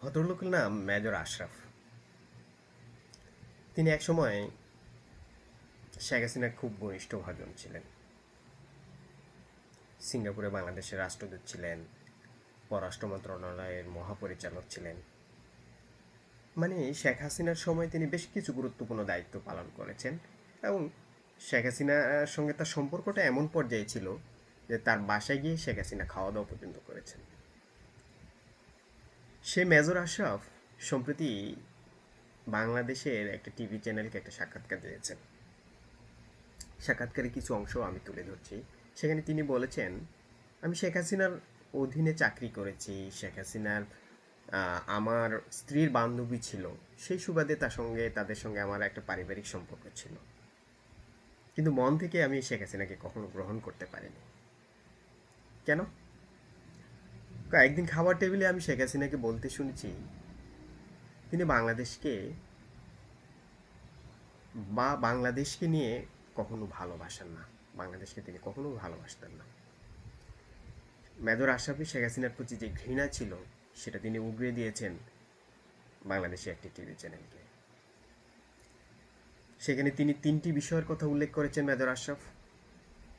ভদ্রলোকের নাম মেজর আশরাফ। তিনি একসময় শেখ হাসিনার খুব ঘনিষ্ঠ ভাজন ছিলেন। সিঙ্গাপুরে বাংলাদেশের রাষ্ট্রদূত ছিলেন, পররাষ্ট্র মন্ত্রণালয়ের মহাপরিচালক ছিলেন। মানে শেখ হাসিনার সময় তিনি বেশ কিছু গুরুত্বপূর্ণ দায়িত্ব পালন করেছেন এবং শেখ হাসিনার সঙ্গে তার সম্পর্কটা এমন পর্যায়ে ছিল যে তার বাসায় গিয়ে শেখ হাসিনা খাওয়া দাওয়া পর্যন্ত করেছেন। সে মেজর আশরাফ সম্প্রতি বাংলাদেশের একটা টিভি চ্যানেলকে একটা সাক্ষাৎকার দিয়েছেন। সাক্ষাৎকারের কিছু অংশ আমি তুলে ধরছি। সেখানে তিনি বলেছেন, আমি শেখ হাসিনার অধীনে চাকরি করেছি। শেখ হাসিনার আমার স্ত্রীর বান্ধবী ছিল। সেই সুবাদে তার সঙ্গে, তাদের সঙ্গে আমার একটা পারিবারিক সম্পর্ক ছিল। কিন্তু মন থেকে আমি শেখ হাসিনাকে কখনো গ্রহণ করতে পারিনি। কেন? একদিন খাবার টেবিলে আমি শেখ হাসিনাকে বলতে শুনেছি, তিনি বাংলাদেশকে বা বাংলাদেশকে নিয়ে কখনো ভালোবাসেন না। বাংলাদেশকে তিনি কখনো ভালোবাসতেন না। মেজর আশরাফি শেখ হাসিনার প্রতি যে ঘৃণা ছিল, সেটা তিনি উগড়ে দিয়েছেন বাংলাদেশে একটি টিভি চ্যানেলকে সেখানে তিনি তিনটি বিষয়ের কথা উল্লেখ করেছেন মেজর আশরাফ।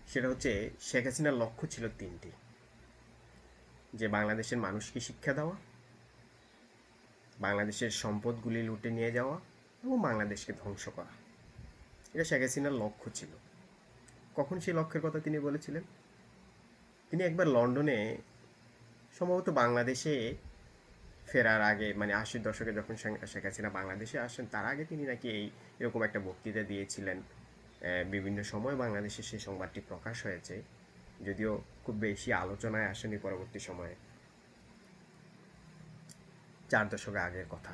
সেটা হচ্ছে, শেখ হাসিনার লক্ষ্য ছিল তিনটি। যে বাংলাদেশের মানুষকে শিক্ষা দেওয়া, বাংলাদেশের সম্পদগুলি লুটে নিয়ে যাওয়া এবং বাংলাদেশকে ধ্বংস করা। এটা শেখ হাসিনার লক্ষ্য ছিল। কখন সেই লক্ষ্যের কথা তিনি বলেছিলেন? তিনি একবার লন্ডনে সম্ভবত বাংলাদেশে ফেরার আগে মানে আশির দশকে যখন শেখ- হাসিনা বাংলাদেশে আসেন, তার আগে তিনি নাকি এই এরকম একটা বক্তৃতা দিয়েছিলেন। বিভিন্ন সময় বাংলাদেশে সেই সংবাদটি প্রকাশ হয়েছে। যদিও খুব বেশি আলোচনায় আসেনি পরবর্তী সময়ে। চার দশক আগের কথা।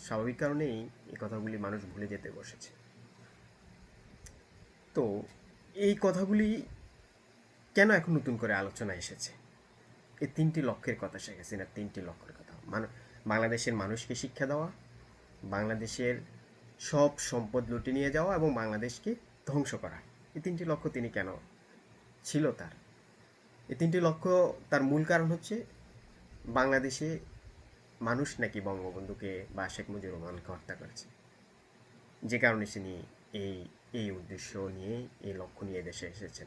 স্বাভাবিক কারণেই এই কথাগুলি মানুষ ভুলে যেতে বসেছে। তো, এই কথাগুলি কেন এখন নতুন করে আলোচনা এসেছে? এই তিনটি লক্ষ্যের কথা শেখ হাসিনার তিনটি লক্ষ্যের কথা। মান- বাংলাদেশের মানুষকে শিক্ষা দেওয়া, বাংলাদেশের সব সম্পদ লুটে নিয়ে যাওয়া এবং বাংলাদেশকে ধ্বংস করা। এই তিনটি লক্ষ্য তিনি কেন ছিল তার? এই তিনটি লক্ষ্য তার মূল কারণ হচ্ছে বাংলাদেশে মানুষ নাকি বঙ্গবন্ধুকে বা শেখ মুজিবুর রহমানকে হত্যা করেছে। যে কারণে তিনি এই এই উদ্দেশ্য নিয়ে, এই লক্ষ্য নিয়ে দেশে এসেছেন।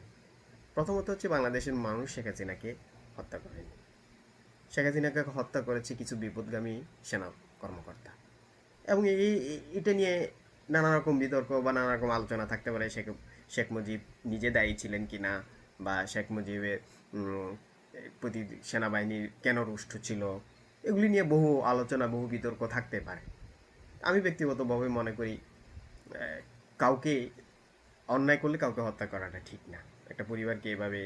প্রথমত হচ্ছে বাংলাদেশের মানুষ শেখ হাসিনাকে হত্যা করেনি। শেখ হাসিনাকে হত্যা করেছে কিছু বিপদগামী সেনা কর্মকর্তা। এবং এই এটা নিয়ে নানা রকম বিতর্ক বা নানা রকম আলোচনা থাকতে পারে, শেখ শেখ মুজিব নিজে দায়ী ছিলেন কি না বা শেখ মুজিবের প্রতি সেনাবাহিনীর কেন রুষ্ট ছিল, এগুলি নিয়ে বহু আলোচনা, বহু বিতর্ক থাকতে পারে। আমি ব্যক্তিগতভাবে মনে করি কাউকে অন্যায় করলে কাউকে হত্যা করাটা ঠিক না। একটা পরিবারকে এভাবে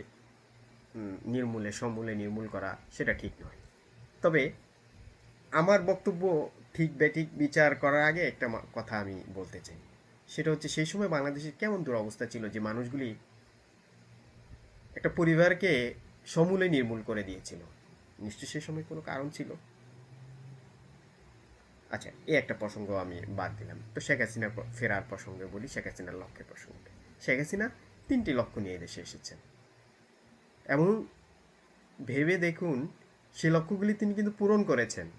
নির্মূলে, সমূলে নির্মূল করা সেটা ঠিক নয়। তবে আমার বক্তব্য ঠিক বেঠিক বিচার করার আগে একটা কথা আমি বলতে চাই। সেটা হচ্ছে, সেই সময় বাংলাদেশের কেমন দুরবস্থা ছিল যে মানুষগুলি একটা পরিবারকে সমূলে নির্মূল করে দিয়েছিল। নিশ্চয়ই সেই সময় কোনো কারণ ছিল? আচ্ছা এই একটা প্রসঙ্গ আমি বাদ দিলাম। তো শেখ হাসিনা ফেরার প্রসঙ্গে বলি, শেখ হাসিনার লক্ষ্যের প্রসঙ্গে। শেখ হাসিনা তিনটি লক্ষ্য নিয়ে দেশে এসেছেন। এবং ভেবে দেখুন সেই লক্ষ্যগুলি তিনি কিন্তু পূরণ করেছেন।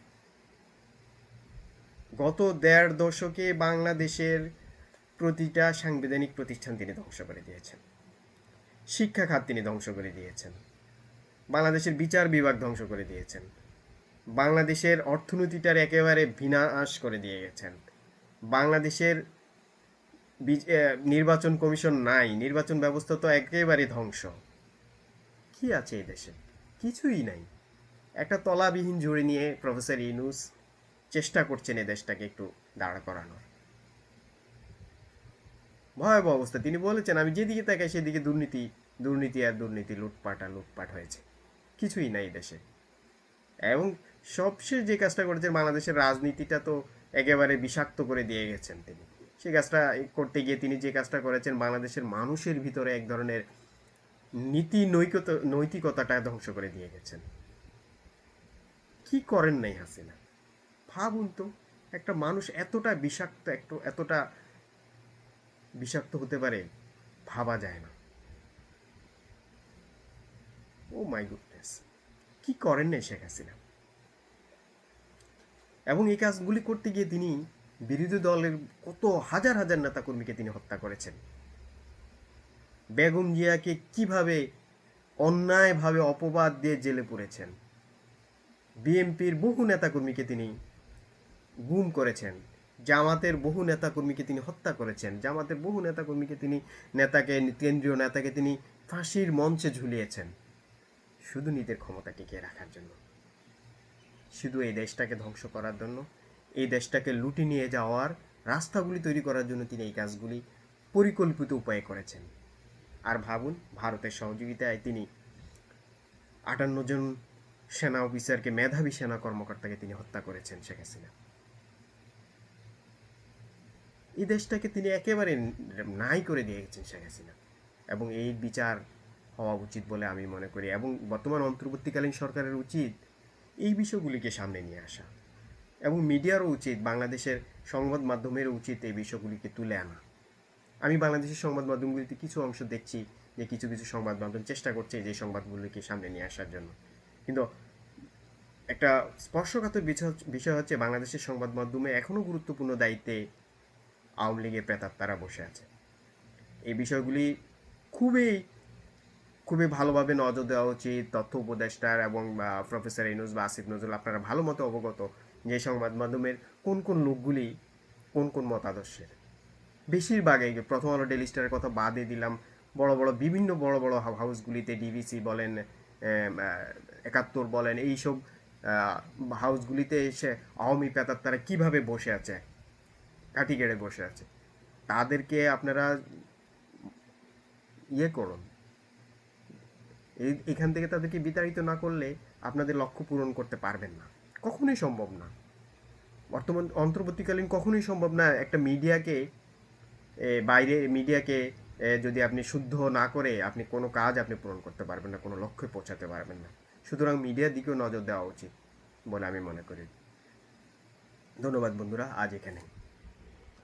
গত দেড় দশকে বাংলাদেশের প্রতিটা সাংবিধানিক প্রতিষ্ঠান তিনি ধ্বংস করে দিয়েছেন। শিক্ষা খাত তিনি ধ্বংস করে দিয়েছেন। বাংলাদেশের বিচার বিভাগ ধ্বংস করে দিয়েছেন। বাংলাদেশের অর্থনীতিটার একেবারে বিনাশ করে দিয়ে গেছেন। বাংলাদেশের নির্বাচন কমিশন নাই, নির্বাচন ব্যবস্থা তো একেবারে ধ্বংস। কি আছে এই দেশে? কিছুই নাই। একটা তলাবিহীন জুড়ে নিয়ে প্রফেসর ইনুস চেষ্টা করছেন এ দেশটাকে একটু দাঁড়া করানোর। ভয়াবহ অবস্থা। তিনি বলেছেন, আমি যেদিকে তাকাই সেদিকে দুর্নীতি দুর্নীতি আর দুর্নীতি, লুটপাট আর লুটপাট হয়েছে। কিছুই নাই দেশে। এবং সবশেষ যে কাজটা করেছেন, বাংলাদেশের রাজনীতিটা তো একেবারে বিষাক্ত করে দিয়ে গেছেন তিনি। সেই কাজটা করতে গিয়ে তিনি যে কাজটা করেছেন, বাংলাদেশের মানুষের ভিতরে এক ধরনের নীতি নৈকত, নৈতিকতাটা ধ্বংস করে দিয়ে গেছেন। কি করেন নাই হাসিনা? ভাবুন তো, একটা মানুষ এতটা বিষাক্ত, একটু এতটা বিষাক্ত হতে পারে, ভাবা যায় না। ও মাই গুডনেস কি করেন নাই শেখ হাসিনা? এবং এই কাজগুলি করতে গিয়ে তিনি বিরোধী দলের কত হাজার হাজার নেতাকর্মীকে তিনি হত্যা করেছেন। বেগম জিয়াকে কীভাবে অন্যায়ভাবে অপবাদ দিয়ে জেলে পুরেছেন? বিএমপির বহু নেতাকর্মীকে তিনি গুম করেছেন। জামাতের বহু নেতাকর্মীকে তিনি হত্যা করেছেন। জামাতের বহু নেতাকর্মীকে তিনি নেতাকে, কেন্দ্রীয় নেতাকে তিনি ফাঁসির মঞ্চে ঝুলিয়েছেন। শুধু নিজের ক্ষমতা টিকিয়ে রাখার জন্য। শুধু এই দেশটাকে ধ্বংস করার জন্য। এই দেশটাকে লুটে নিয়ে যাওয়ার রাস্তাগুলি তৈরি করার জন্য তিনি এই কাজগুলি পরিকল্পিত উপায়ে করেছেন। আর ভাবুন, ভারতের সহযোগিতায় তিনি আটান্ন জন সেনা অফিসারকে, মেধাবী সেনা কর্মকর্তাকে তিনি হত্যা করেছেন শেখ হাসিনা। এই দেশটাকে তিনি একেবারে নাই করে দিয়ে গেছেন শেখ হাসিনা। এবং এই বিচার হওয়া উচিত বলে আমি মনে করি। এবং বর্তমান অন্তর্বর্তীকালীন সরকারের উচিত এই বিষয়গুলিকে সামনে নিয়ে আসা। এবং মিডিয়ারও উচিত, বাংলাদেশের সংবাদ মাধ্যমেরও উচিত এই বিষয়গুলিকে তুলে আনা। আমি বাংলাদেশের সংবাদ মাধ্যমগুলিতে কিছু অংশ দেখছি যে কিছু কিছু সংবাদ মাধ্যম চেষ্টা করছে যে সংবাদগুলিকে সামনে নিয়ে আসার জন্য। কিন্তু একটা স্পর্শকাতর বিষয় হচ্ছে বাংলাদেশের সংবাদ মাধ্যমে এখনও গুরুত্বপূর্ণ দায়িত্বে আওয়ামী লীগের প্রেতাত্মারা বসে আছে। এই বিষয়গুলি খুবই খুবই ভালোভাবে নজর দেওয়া উচিত। তথ্য উপদেষ্টার এবং প্রফেসর ইনুস বা আসিফ নজরুল আপনারা ভালো মতো অবগত যে সংবাদ মাধ্যমের কোন কোন লোকগুলি কোন কোন মতাদর্শের বেশিরভাগ এই প্রথম আলো ডেলি স্টারের কথা বাদে দিলাম। বড় বড়, বিভিন্ন বড় বড় হাউসগুলিতে ডিভিসি বলেন একাত্তর বলেন, এইসব হাউসগুলিতে এসে আওয়ামী পেতার তারা কীভাবে বসে আছে? কাঠি কেড়ে বসে আছে। তাদেরকে আপনারা ইয়ে করুন। এই, এখান থেকে তাদেরকে বিতাড়িত না করলে আপনাদের লক্ষ্য পূরণ করতে পারবেন না। কখনোই সম্ভব না। বর্তমান, অন্তর্বর্তীকালীন কখনোই সম্ভব না একটা মিডিয়াকে বাইরে মিডিয়াকে যদি আপনি শুদ্ধ না করে আপনি কোনো কাজ আপনি পূরণ করতে পারবেন না, কোনো লক্ষ্যে পৌঁছাতে পারবেন না। সুতরাং মিডিয়ার দিকেও নজর দেওয়া উচিত বলে আমি মনে করি। ধন্যবাদ বন্ধুরা, আজ এখানে